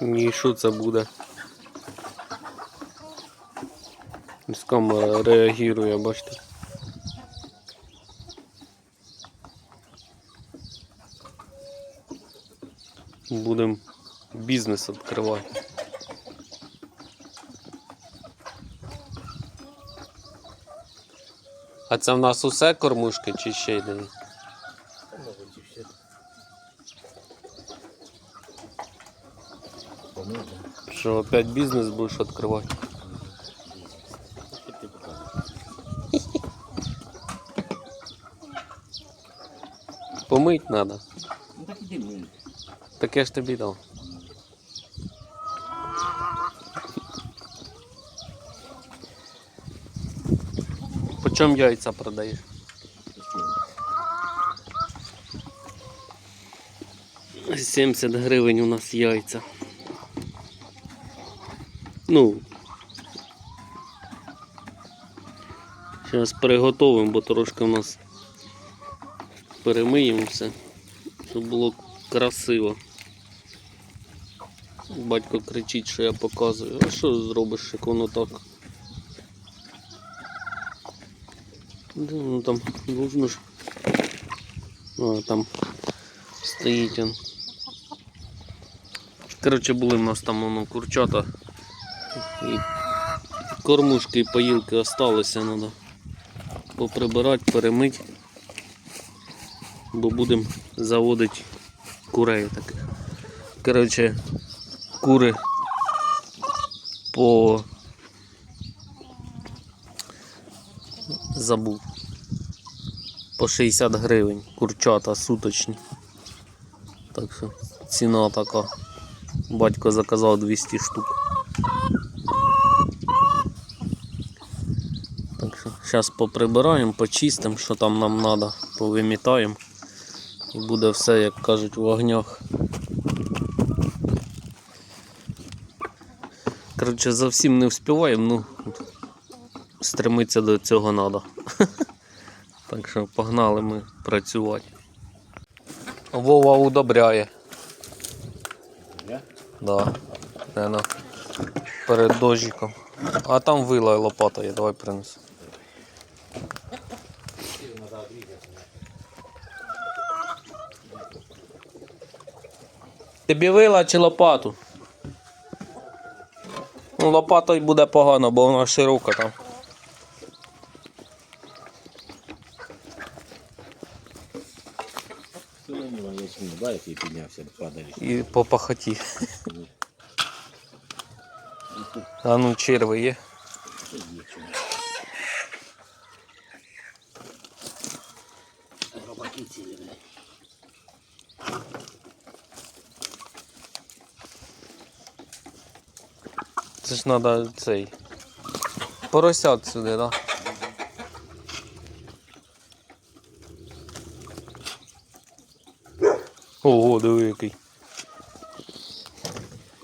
І що це буде? З камера реагує, бачите. Будемо бізнес відкривати. А це в нас усе кормушки чи ще й Що опять бізнес будеш відкривати? Помить треба. Ну так іди ми. Так я ж тобі дав. По чому яйця продаєш? 70 гривень у нас яйця. Ну. Зараз приготовимо, бо трошки у нас перемиємо все, щоб було красиво. Батько кричить, що я показую. А що зробиш, як воно так? Де воно там должно ж. А, там стоїть он. Коротше, були в нас там воно курчата. І кормушки і поїлки осталося, треба поприбирати, перемити. Бо будемо заводити курей таких. Коротше, кури по забув. По 60 гривень курчата суточні. Так що ціна така. Батько заказав 200 штук. Так що зараз поприбираємо, почистимо, що там нам треба, повимітаємо. І буде все, як кажуть, в огнях. Коротше, зовсім не вспіваємо, ну стремитися до цього треба. Так що погнали ми працювати. Вова удобряє. Я? Да. Перед дощиком. А там вила і лопата є, давай принесу. Тобі вила чи лопату? Ну, лопатою буде погано, бо вона широка там. Солоніла ячмінь, да, який піднявся, падає. І по пахоті. А ну черви є. Цілі. Це ж треба цей. Поросят сюди, так? Да? Ого, диви який.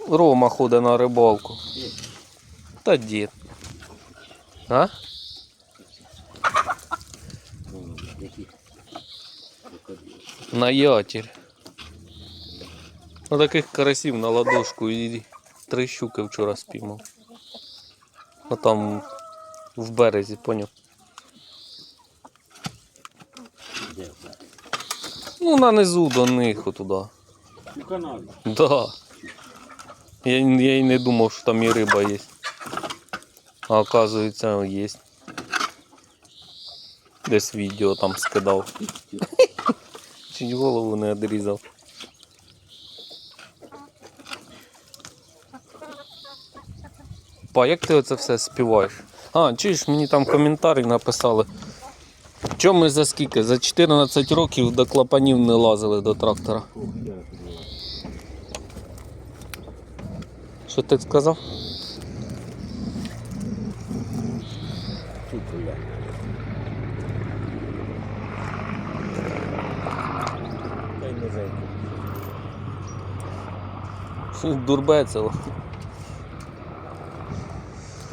Рома ходить на рибалку. Та дід. А? На ятір. Ну таких карасів на ладошку і три щуки вчора спіймав. Ну там в березі, поняв. Ну на низу до них отуда. У канаві. Да. Я, я й не думав, що там і риба є. А оказується, є. Десь відео там скидав. Чуть голову не відрізав. Па, як ти оце все співаєш? А, чуєш, мені там коментарі написали. Чому ми за скільки? За 14 років до клапанів не лазили до трактора. Що ти сказав? дурбецело.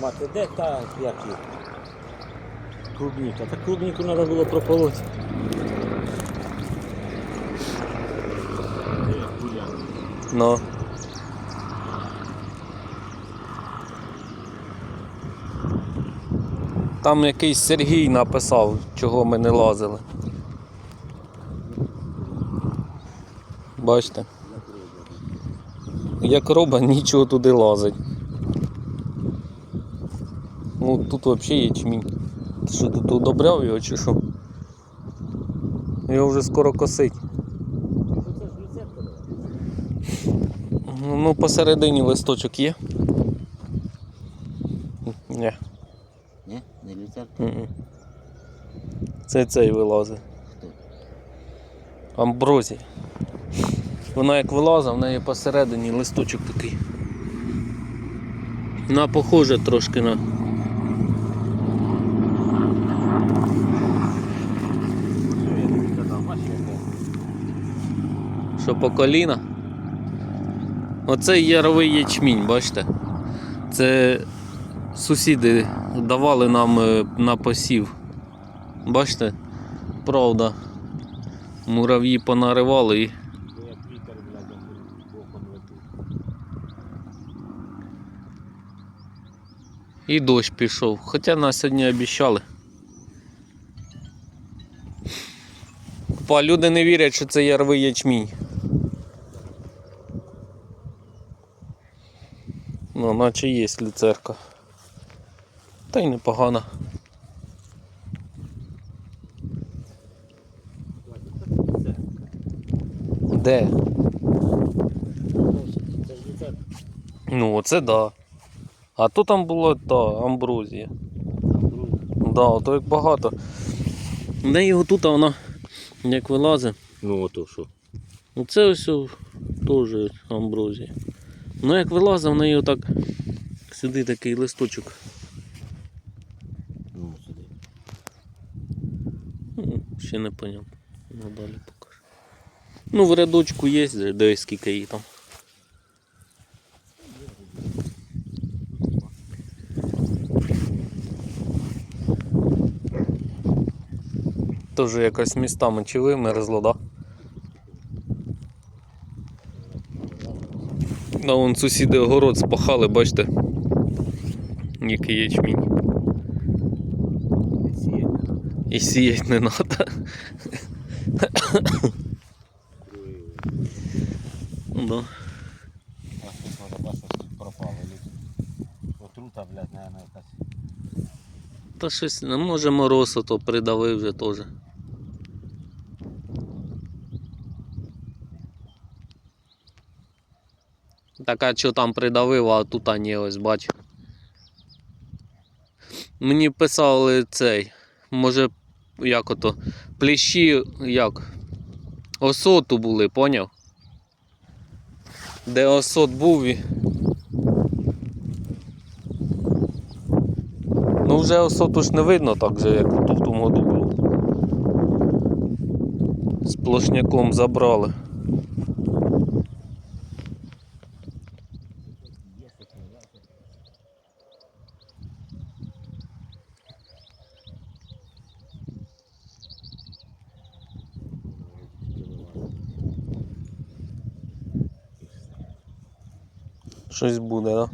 Мати, де та як її? Клубніка. Та клубніку треба було прополоти. Ну. Там якийсь Сергій написав, чого ми не лазили. Бачите? Як роба, нічого туди лазить. Ну тут взагалі ячмінь. Що тут удобряв його чи що? Його вже скоро косить. Ну, посередині листочок є. Ні. Ні, не люцерка. Це цей вилазить. Хто? Вона як вилазить, в неї посередині листочок такий. На похоже трошки на. Що по коліна. Оце яровий ячмінь, бачите? Це сусіди давали нам е, на посів. Бачите? Правда. Мурав'ї понаривали і Бо як вітер, блядь, як боком летить. І дощ пішов. Хоча нас сьогодні обіщали. Па, люди не вірять, що це ярвий ячмінь. Ну, наче є люцерка. Та й непогана. Де? Ну, оце да. А то там була та амброзія. Да, то як багато. Де його тут, а вона як вилазить. Ну ото що. Ну це ось теж амброзія. Ну як вилазив, в неї отак сюди такий листочок. Ну, сюди. Ну, ще не понятно. Ну далі покажу. Ну в рядочку є, дивись скільки її там. Теж якось містами чи вимерзло, да? Да, вон сусіди огород спахали, бачите. Який ячмінь. І сіять не треба. Ну пропало. Отрута, блядь, наверное, якась. Та щось, не може мороз то придавив вже теж. Так, а що там придавив, а тут а ні, ось бач. Мені писали цей, може, як ото, плещі, як? Осоту були, поняв? Де осот був. Ну вже осоту ж не видно так же, як то в тому году було. Сплошняком забрали. Щось буде, так?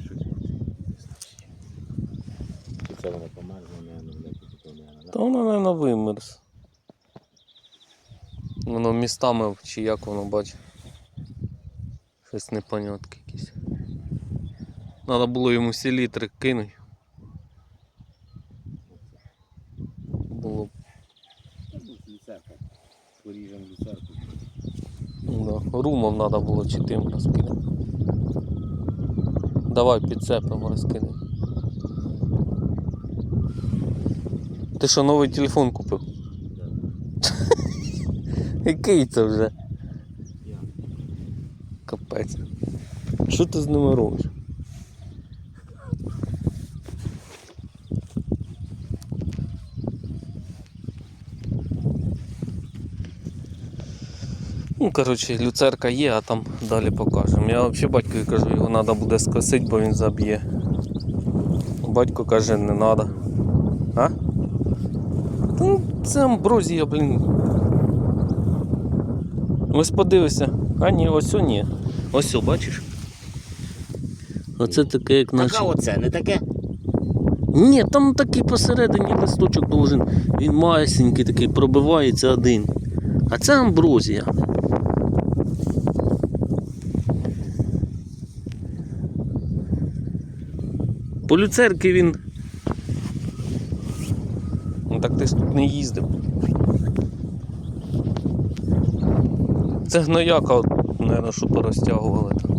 Це воно померзло, блядь, чи? Та воно, мабуть, вимерз. Воно містами чи як воно бачить. Щось непонятки якісь. Треба було йому селітри кинути. Було б. Та. Поріжем люцерку. Ну Да. Румом треба було чи тим розкинути. Давай підцепимо розкинемо. Ти що, новий телефон купив? Який це вже? Капець. Що ти з ними робиш? Ну, коротше, люцерка є, а там далі покажемо. Я взагалі батькові кажу, його треба буде скосити, бо він заб'є. Батько каже, не треба. А? Та ну, це амброзія, блін. Ось подивися. А ні, ось о, ні. Ось о, бачиш? Оце таке, як Так, наче. а оце не таке? Ні, там такий посередині листочок должен. Він масенький такий, пробивається один. А це амброзія. По люцерки він. Ну так ти тут не їздив. Це гнояка, мабуть, що порозтягували там.